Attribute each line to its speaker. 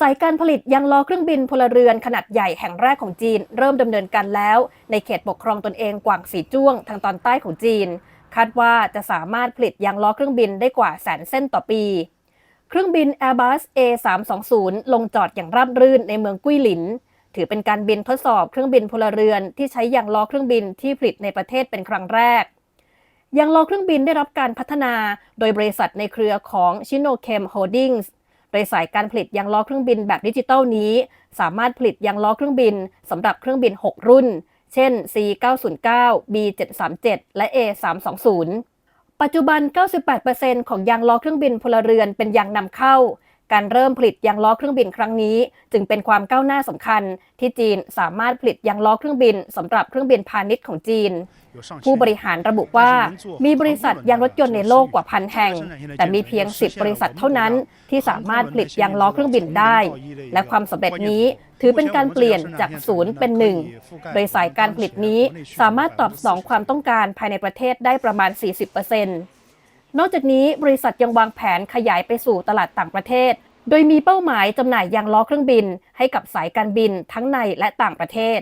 Speaker 1: สายการผลิตยางล้อเครื่องบินพลเรือนขนาดใหญ่แห่งแรกของจีน เริ่มดำเนินการแล้ว ในเขตปกครองตนเองกวางสีจ้วงทางตอนใต้ของจีน คาดว่าจะสามารถผลิตยางล้อเครื่องบินได้กว่าแสนเส้นต่อปี เครื่องบิน Airbus A320 ลงจอดอย่างราบรื่นในเมืองกุ้ยหลิน ถือเป็นการบินทดสอบเครื่องบินพลเรือนที่ใช้ยางล้อเครื่องบินที่ผลิตในประเทศเป็นครั้งแรกยางล้อเครื่องบินได้รับการพัฒนา โดยบริษัทในเครือของ Shinochem Holdings ยสายการผลิตยางล้อเครื่องบินแบบดิจิตอลนี้ สามารถผลิตยางล้อเครื่องบินสำหรับเครื่องบิน 6 รุ่น เช่น C909 B737 และ A320 ปัจจุบัน 98%ของยางล้อเครื่องบินพลเรือนเป็นยางนำเข้า การเริ่มผลิตยางล้อเครื่องบินครั้งนี้ จึงเป็นความก้าวหน้าสำคัญ ที่จีนสามารถผลิตยางล้อเครื่องบินสำหรับเครื่องบินพาณิชย์ของจีน ผู้บริหารระบุว่ามีบริษัทยางรถยนต์ในโลกกว่าพันแห่ง แต่มีเพียง 10 บริษัทเท่านั้น ที่สามารถผลิตยางล้อเครื่องบินได้ และความสำเร็จนี้ถือเป็นการเปลี่ยนจากศูนย์เป็นหนึ่ง โดยสายการผลิตนี้สามารถตอบสนองความต้องการภายในประเทศได้ประมาณ 40% นอกจากนี้บริษัทยังวางแผนขยายไปสู่ตลาดต่างประเทศ โดยมีเป้าหมายจำหน่ายยางล้อเครื่องบิน ให้กับสายการบินทั้งในและต่างประเทศ